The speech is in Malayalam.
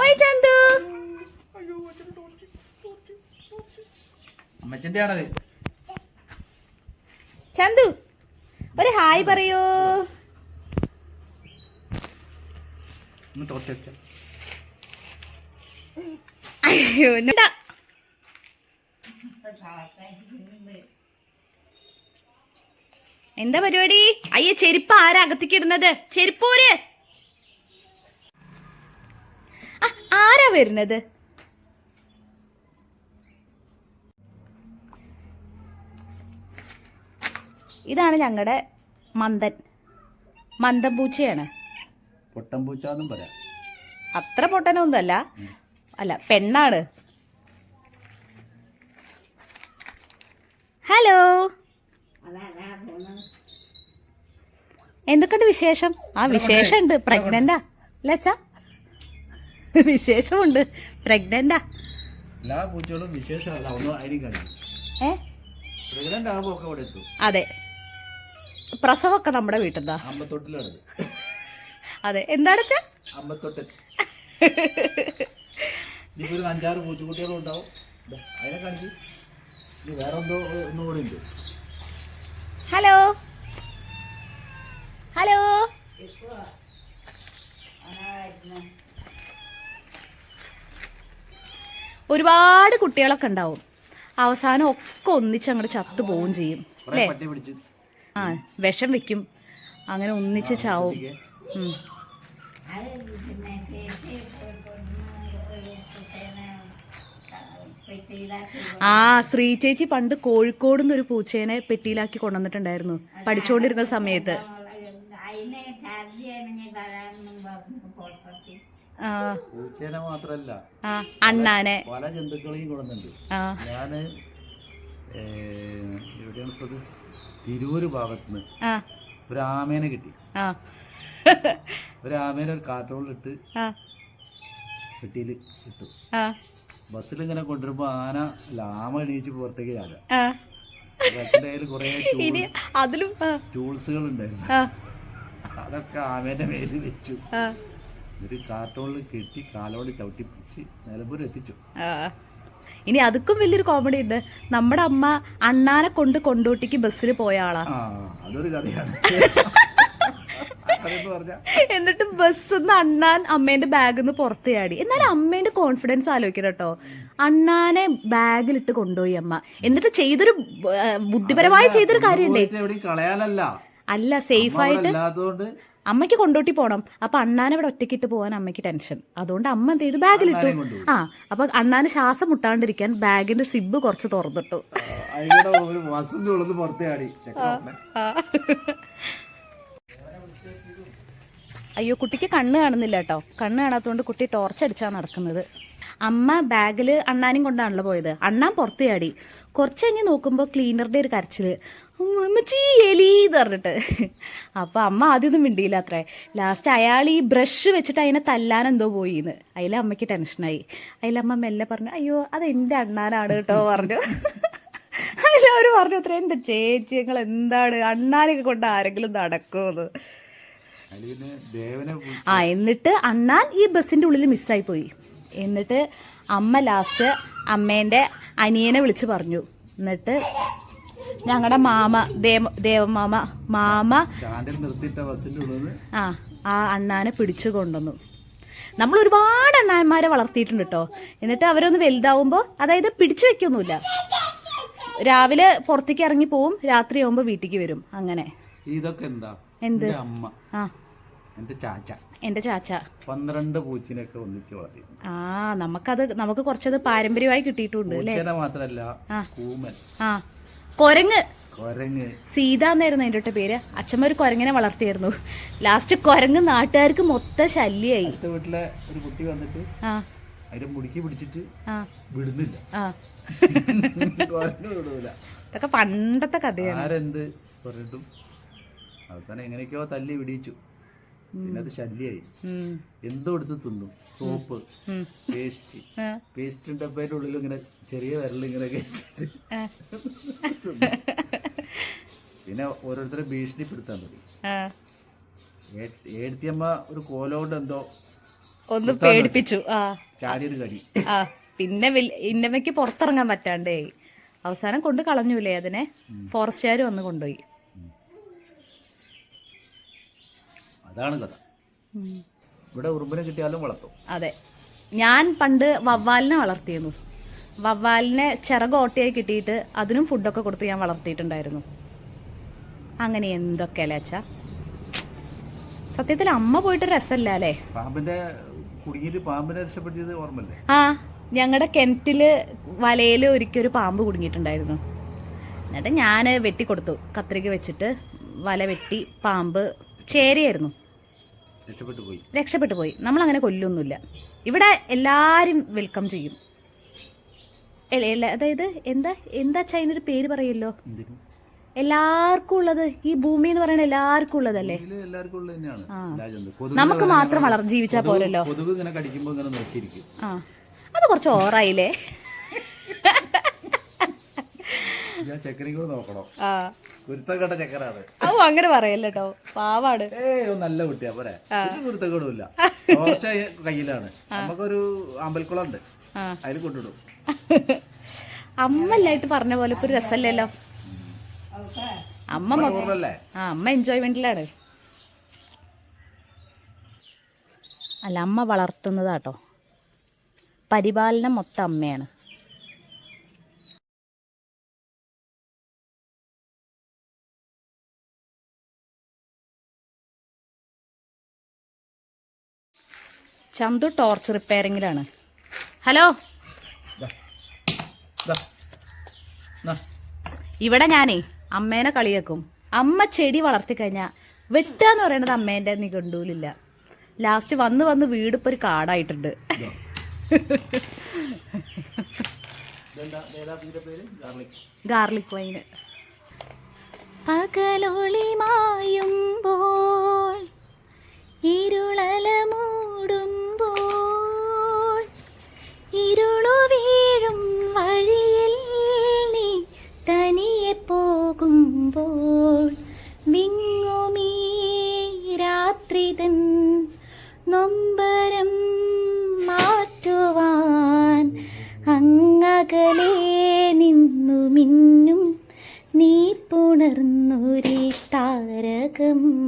ഓയ് ചന്തു. അമ്മച്ചന്റെ ആണത് ചന്തു ഒരു ഹായ് പറയൂ. അയ്യോ എന്താ? എന്താ പരിപാടി? അയ്യ ചെരുപ്പ് ആരാ അകത്തേക്ക് ഇടുന്നത്? ചെരുപ്പൂര് ആരാ വരുന്നത്? ഇതാണ് ഞങ്ങളുടെ മന്ദൻ. മന്ദൻ പൂച്ചയാണ്. പൊട്ടം പൂച്ചാന്നും പറയാം. അത്ര പൊട്ടനൊന്നുമല്ല. അല്ല പെണ്ണാണ്. ഹലോ. എന്തൊക്കെയുണ്ട് വിശേഷം? ആ വിശേഷം ഉണ്ട് പ്രഗ്നന്റാ അല്ലേ അച്ഛാ. വിശേഷമുണ്ട്. പ്രഗ്നന്റാ എല്ലാ പൂച്ചകളും വിശേഷമല്ല ഒന്നും അതെ. പ്രസവമൊക്കെ നമ്മുടെ വീട്ടിൽ നിന്നാ അമ്പത്തൊട്ടിലാണ്. അതെ. എന്താണ് അച്ഛാ? അമ്പത്തൊട്ട്. ഇനിയിപ്പോ അഞ്ചാറ് പൂച്ചക്കുട്ടികളും ഉണ്ടാവും. അതിനെ കാണിച്ച്. വേറെ എന്തോ ഒന്നും കൂടി ഉണ്ട്. ഹലോ? ഹലോ? ഒരുപാട് കുട്ടികളൊക്കെ ഉണ്ടാവും. അവസാനം ഒക്കെ ഒന്നിച്ച് അങ്ങോട്ട് ചത്തു പോവുകയും ചെയ്യും അല്ലേ? ആ വിഷം വെക്കും. അങ്ങനെ ഒന്നിച്ച് ചാവും. ആ ശ്രീ ചേച്ചി പണ്ട് കോഴിക്കോട് നിന്ന് ഒരു പൂച്ചേനെ പെട്ടിയിലാക്കി കൊണ്ടുവന്നിട്ടുണ്ടായിരുന്നു. പഠിച്ചുകൊണ്ടിരുന്ന സമയത്ത്. അതിനെ ചാർജ് അണങ്ങി തരാമെന്നും പറഞ്ഞു പുറത്തെത്തി ആ പൂച്ചേനെ മാത്രല്ല. അണ്ണാനെ. പല ജന്തുക്കളെയും കൊണ്ടുവന്നുണ്ട് ആ. ഞാൻ എവിടെയാണ് ഇപ്പത്? തിരൂര് ഭാഗത്തുനിന്ന് ഒരു ആമേനെ കിട്ടി. ഒരു ആമേനെ ഒരു കാറ്റോളിലിട്ട് പെട്ടിയിൽ ഇട്ടു. ബസ്സിൽ ഇങ്ങനെ കൊണ്ടുവരുമ്പോ ആന ലാമ എണീച്ച് പുറത്തേക്ക് ചാല അതിലും ടൂൾസുകൾ ഉണ്ടായിരുന്നു അതൊക്കെ ആമേന്റെ മേലിൽ വെച്ചു. ഒരു കാർട്ടോണിൽ കെട്ടി കാലോട് ചവിട്ടി പിടിച്ച് നിലമ്പൂർ എത്തിച്ചു. ഇനി അതുക്കും വലിയൊരു കോമഡി ഉണ്ട്. നമ്മുടെ അമ്മ അണ്ണാനെ കൊണ്ട് കൊണ്ടോട്ടിക്ക് ബസ്സിൽ പോയ ആളാ. അതൊരു കഥയാണ്. എന്നിട്ട് ബസ്സിന്ന് അണ്ണാൻ അമ്മേന്റെ ബാഗിൽ നിന്ന് പുറത്ത് ചാടി. എന്നാലും അമ്മേന്റെ കോൺഫിഡൻസ് ആലോചിക്കണം കേട്ടോ. അണ്ണാനെ ബാഗിലിട്ട് കൊണ്ടുപോയി അമ്മ. എന്നിട്ട് ചെയ്തൊരു ബുദ്ധിപരമായി ചെയ്തൊരു കളയാനല്ല. അല്ല സേഫ് ആയിട്ട് അമ്മയ്ക്ക് കൊണ്ടോട്ടി പോകണം അപ്പൊ അണ്ണാനെ ഇവിടെ ഒറ്റയ്ക്കിട്ട് പോകാൻ അമ്മയ്ക്ക് ടെൻഷൻ. അതുകൊണ്ട് അമ്മ എന്ത് ചെയ്തു? ബാഗിലിട്ടു. ആ അപ്പൊ അണ്ണാന് ശ്വാസം മുട്ടാണ്ടിരിക്കാൻ ബാഗിന്റെ സിബ് കുറച്ച് തുറന്നിട്ടു. അയ്യോ കുട്ടിക്ക് കണ്ണ് കാണുന്നില്ല കേട്ടോ. കണ്ണ് കാണാത്തതുകൊണ്ട് കുട്ടി ടോർച്ച് അടിച്ചാ നടക്കുന്നത്. അമ്മ ബാഗിൽ അണ്ണാനും കൊണ്ടാണല്ലോ പോയത്. അണ്ണാൻ പുറത്ത് ചാടി. കുറച്ച് കഴിഞ്ഞ് നോക്കുമ്പോൾ ക്ലീനറുടെ ഒരു കരച്ചിൽ. അമ്മച്ചി എലി എന്ന് പറഞ്ഞിട്ട്. അപ്പൊ അമ്മ ആദ്യമൊന്നും മിണ്ടിയില്ല അത്രേ. ലാസ്റ്റ് അയാൾ ഈ ബ്രഷ് വെച്ചിട്ട് അതിനെ തല്ലാൻ എന്തോ പോയിന്ന്. അതിലെ അമ്മയ്ക്ക് ടെൻഷനായി അതിലമ്മ മെല്ലെ പറഞ്ഞു അയ്യോ അത് എന്റെ അണ്ണാനാണ് കേട്ടോ പറഞ്ഞു. അതിലവർ പറഞ്ഞു അത്ര എന്റെ ചേച്ചി ഞങ്ങൾ എന്താണ്? അണ്ണാനൊക്കെ കൊണ്ട് ആരെങ്കിലും നടക്കുമെന്ന്. ആ എന്നിട്ട് അണ്ണാൻ ഈ ബസ്സിന്റെ ഉള്ളിൽ മിസ്സായി പോയി. എന്നിട്ട് അമ്മ ലാസ്റ്റ് അമ്മേന്റെ അനിയനെ വിളിച്ച് പറഞ്ഞു. എന്നിട്ട് ഞങ്ങളുടെ മാമ ദേവ ദേവമാമ മാമ ആ ആ അണ്ണാനെ പിടിച്ചു കൊണ്ടുവന്നു. നമ്മൾ ഒരുപാട് അണ്ണാന്മാരെ വളർത്തിയിട്ടുണ്ട് കേട്ടോ എന്നിട്ട് അവരൊന്ന് വലുതാവുമ്പോൾ അതായത് പിടിച്ചു വെക്കൊന്നുമില്ല. രാവിലെ പുറത്തേക്ക് ഇറങ്ങി പോവും രാത്രി ആവുമ്പോൾ വീട്ടിലേക്ക് വരും. അങ്ങനെ. ഇതൊക്കെ എന്താ? എന്ത്? അമ്മ. ആ. എന്റെ ചാച്ച. എന്റെ ചാച്ച. പന്ത്രണ്ട് പൂച്ചിനൊക്കെ ഒന്നിച്ച് വളർത്തി. ആ നമുക്കത് നമുക്ക് കുറച്ചത് പാരമ്പര്യമായി കിട്ടിയിട്ടുണ്ട് അല്ലേ? മാത്രല്ല കൂമൻ. ആ. കൊരങ്ങ്. കൊരങ്ങ്. സീത എന്നായിരുന്നു അതിന്റെ ഒട്ട പേര്. അച്ഛമ്മ ഒരു കൊരങ്ങനെ വളർത്തിയായിരുന്നു. ലാസ്റ്റ് കൊരങ്ങ് നാട്ടുകാർക്ക് മൊത്ത ശല്യായി. വീട്ടിലെ ഒരു കുട്ടി വന്നിട്ട് ആ. അതിന്റെ മുടിക്ക് പിടിച്ചിട്ട് വിടുന്നില്ല. ആ. ഇതൊക്കെ പണ്ടത്തെ കഥയാണ്. ആരെന്ത് പറഞ്ഞിട്ടും അവസാനം എങ്ങനെയൊക്കെയോ തല്ലി വിടിയിച്ചു. പിന്നെ അത് ശല്യായി. എന്തോ എടുത്ത് തിന്നു. സോപ്പ്. പേസ്റ്റ്. പേസ്റ്റ് ഡബ്ബയുടെ ഉള്ളിൽ ഇങ്ങനെ ചെറിയ വിരൽ ഇങ്ങനെ കഴിച്ചിട്ട് ആ, പിന്നെ ഓരോരുത്തരെ ഭീഷണിപ്പെടുത്താൻ തുടങ്ങി. ആ. ഏടത്തിയമ്മ ഒരു കോലോണ്ട് എന്തോ ഒന്ന് പേടിപ്പിച്ചു. ചാടിയൊരു കടി. പിന്നെ ഇന്നമ്മക്ക് ഇന്നമ്മയ്ക്ക് പുറത്തിറങ്ങാൻ പറ്റാണ്ടേ. അവസാനം കൊണ്ട് കളഞ്ഞൂലേ അതിനെ? ഫോറസ്റ്റുകാർ വന്ന് കൊണ്ടുപോയി. അതാണ് കഥ. ഇവിടെ ഉറുമ്പിനെ കിട്ടിയാലും വളർത്തും. അതെ. ഞാൻ പണ്ട് വവ്വാലിനെ വളർത്തിയിരുന്നു. വവ്വാലിനെ ചിറക് ഓട്ടയായി കിട്ടിയിട്ട് അതിനും ഫുഡൊക്കെ കൊടുത്ത് ഞാൻ വളർത്തിയിട്ടുണ്ടായിരുന്നു. അങ്ങനെ എന്തൊക്കെയല്ലേ അച്ഛാ? സത്യത്തിൽ അമ്മ പോയിട്ട് രസമല്ല അല്ലേ? പാമ്പിന്റെ പാമ്പിനെ രക്ഷപ്പെടുത്തിയത് ഓർമ്മല്ലേ ആ ഞങ്ങളുടെ കിണറ്റിൽ വലയിൽ ഒരിക്കൽ ഒരു പാമ്പ് കുടുങ്ങിയിട്ടുണ്ടായിരുന്നു. എന്നിട്ട് ഞാൻ വെട്ടിക്കൊടുത്തു. കത്രിക വെച്ചിട്ട് വല വെട്ടി പാമ്പ് ചേരയായിരുന്നു. രക്ഷപ്പെട്ടു പോയി. നമ്മൾ അങ്ങനെ കൊല്ലൊന്നുമില്ല. ഇവിടെ എല്ലാരും വെൽക്കം ചെയ്യും. അതായത് എന്താ എന്താ ചൈനൊരു പേര് പറയല്ലോ? എല്ലാവർക്കും ഉള്ളത് ഈ ഭൂമി എന്ന് പറയുന്നത് എല്ലാവർക്കും ഉള്ളതല്ലേ? നമുക്ക് മാത്രം വളർ ജീവിച്ചാ പോലല്ലോ പോരല്ലോ. അത് കുറച്ച് ഓറായില്ലേ? നോക്കണം. ആ. കുരുത്തം കണ്ട ചെക്കനാണ്. ഓ അങ്ങനെ പറയല്ലോ പാവാട് ഏയ് നല്ല കുട്ടിയാ പോരെ. കുരുത്തക്കേടുമില്ല. കുറച്ച കയ്യിലാണ്. നമുക്കൊരു അമ്പൽക്കുളം ഉണ്ട് അതിൽ കൊണ്ടിടും. അമ്മല്ലായിട്ട് പറഞ്ഞ പോലെ ഇപ്പൊ ഒരു രസമല്ലല്ലോ അമ്മ ആ അമ്മ എൻജോയ്മെന്റിലാണ് അല്ല അമ്മ വളർത്തുന്നതാട്ടോ പരിപാലനം മൊത്തം അമ്മയാണ്. ചന്തു ടോർച്ച് റിപ്പയറിങ്ങിലാണ്. ഹലോ? ഇവിടെ ഞാനേ അമ്മേനെ കളിയാക്കും. അമ്മ ചെടി വളർത്തി കഴിഞ്ഞാൽ വെട്ടുക എന്ന് പറയുന്നത് അമ്മേന്റെ നിഘണ്ടുവിലില്ല. ലാസ്റ്റ് വന്ന് വന്ന് വീടിപ്പോൾ ഒരു കാടായിട്ടുണ്ട്. ഗാർലിക്. ഗാർലിക് വൈന് പകലൊളി മായുമ്പോൾ ഇരുളല മൂടുമ്പോൾ നിന്നു